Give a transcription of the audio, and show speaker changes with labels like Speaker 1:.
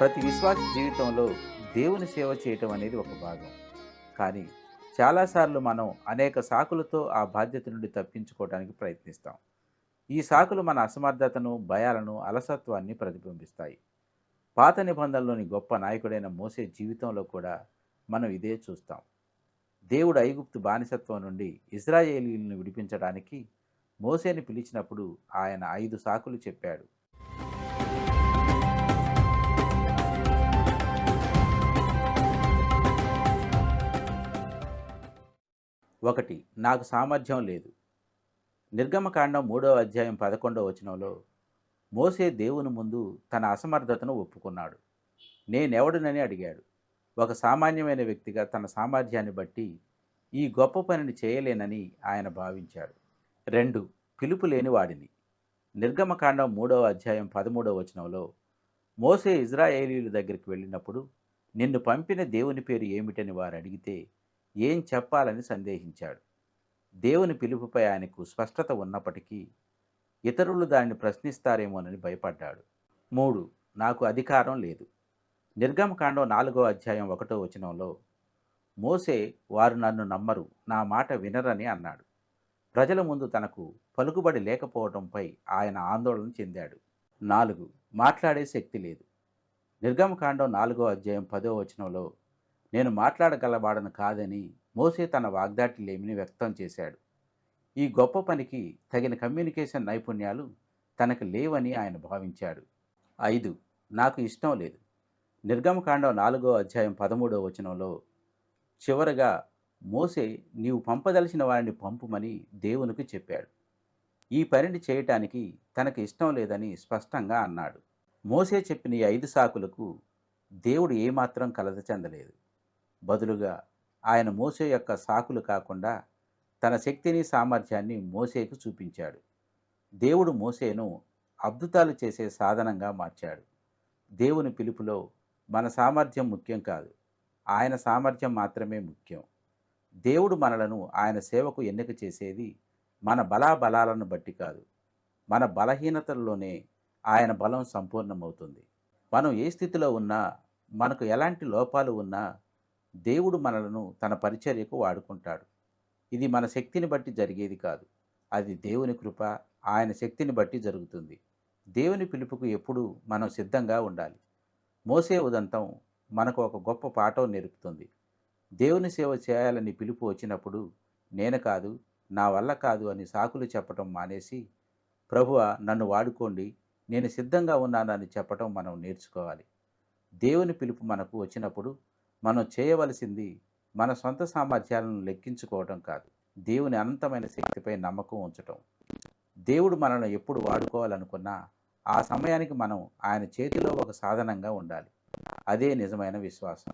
Speaker 1: ప్రతి విశ్వాస జీవితంలో దేవుని సేవ చేయటం అనేది ఒక భాగం. కానీ చాలాసార్లు మనం అనేక సాకులతో ఆ బాధ్యత నుండి తప్పించుకోవడానికి ప్రయత్నిస్తాం. ఈ సాకులు మన అసమర్థతను భయాలను అలసత్వాన్ని ప్రతిబింబిస్తాయి. పాత నిబంధనలోని గొప్ప నాయకుడైన మోసే జీవితంలో కూడా మనం ఇదే చూస్తాం. దేవుడు ఐగుప్తు బానిసత్వం నుండి ఇజ్రాయేలీలను విడిపించడానికి మోసేని పిలిచినప్పుడు ఆయన ఐదు సాకులు చెప్పాడు. ఒకటి నాకు సామర్థ్యం లేదు. నిర్గమకాండం మూడవ అధ్యాయం పదకొండవ వచనంలో మోసే దేవుని ముందు తన అసమర్థతను ఒప్పుకున్నాడు. నేనెవడునని అడిగాడు. ఒక సామాన్యమైన వ్యక్తిగా తన సామర్థ్యాన్ని బట్టి ఈ గొప్ప పనిని చేయలేనని ఆయన భావించాడు. రెండు పిలుపు లేని వాడిని. నిర్గమకాండం మూడవ అధ్యాయం పదమూడవ వచనంలో మోసే ఇజ్రాయేలీల దగ్గరికి వెళ్ళినప్పుడు నిన్ను పంపిన దేవుని పేరు ఏమిటని వారు అడిగితే ఏం చెప్పాలని సందేహించాడు. దేవుని పిలుపుపై ఆయనకు స్పష్టత ఉన్నప్పటికీ ఇతరులు దానిని ప్రశ్నిస్తారేమోనని భయపడ్డాడు. మూడు నాకు అధికారం లేదు. నిర్గమకాండం నాలుగో అధ్యాయం ఒకటో వచనంలో మోసే వారు నన్ను నమ్మరు నా మాట వినరని అన్నాడు. ప్రజల ముందు తనకు పలుకుబడి లేకపోవడంపై ఆయన ఆందోళన చెందాడు. నాలుగు మాట్లాడే శక్తి లేదు. నిర్గమకాండం నాలుగో అధ్యాయం పదో వచనంలో నేను మాట్లాడగలవాడను కాదని మోసే తన వాగ్దాటి లేమిని వ్యక్తం చేశాడు. ఈ గొప్ప పనికి తగిన కమ్యూనికేషన్ నైపుణ్యాలు తనకు లేవని ఆయన భావించాడు. ఐదు నాకు ఇష్టం లేదు. నిర్గమకాండం నాలుగో అధ్యాయం పదమూడో వచనంలో చివరగా మోసే నీవు పంపదలిచిన వారిని పంపుమని దేవునికి చెప్పాడు. ఈ పనిని చేయటానికి తనకు ఇష్టం లేదని స్పష్టంగా అన్నాడు. మోసే చెప్పిన ఈ ఐదు సాకులకు దేవుడు ఏమాత్రం కలత చెందలేదు. బదులుగా ఆయన మోసే యొక్క సాకులు కాకుండా తన శక్తిని సామర్థ్యాన్ని మోసేకు చూపించాడు. దేవుడు మోసేను అద్భుతాలు చేసే సాధనంగా మార్చాడు. దేవుని పిలుపులో మన సామర్థ్యం ముఖ్యం కాదు. ఆయన సామర్థ్యం మాత్రమే ముఖ్యం. దేవుడు మనలను ఆయన సేవకు ఎన్నిక చేసేది మన బలాబలాలను బట్టి కాదు. మన బలహీనతల్లోనే ఆయన బలం సంపూర్ణమవుతుంది. మనం ఏ స్థితిలో ఉన్నా మనకు ఎలాంటి లోపాలు ఉన్నా దేవుడు మనలను తన పరిచర్యకు వాడుకుంటాడు. ఇది మన శక్తిని బట్టి జరిగేది కాదు. అది దేవుని కృప ఆయన శక్తిని బట్టి జరుగుతుంది. దేవుని పిలుపుకు ఎప్పుడూ మనం సిద్ధంగా ఉండాలి. మోసే ఉదంతం మనకు ఒక గొప్ప పాఠం నేర్పుతుంది. దేవుని సేవ చేయాలని పిలుపు వచ్చినప్పుడు నేను కాదు నా వల్ల కాదు అని సాకులు చెప్పటం మానేసి ప్రభువ నన్ను వాడుకోండి నేను సిద్ధంగా ఉన్నానని చెప్పటం మనం నేర్చుకోవాలి. దేవుని పిలుపు మనకు వచ్చినప్పుడు మనం చేయవలసింది మన సొంత సామర్థ్యాలను లెక్కించుకోవడం కాదు. దేవుని అనంతమైన శక్తిపై నమ్మకం ఉంచటం. దేవుడు మనల్ని ఎప్పుడు వాడుకోవాలనుకున్నా ఆ సమయానికి మనం ఆయన చేతిలో ఒక సాధనంగా ఉండాలి. అదే నిజమైన విశ్వాసం.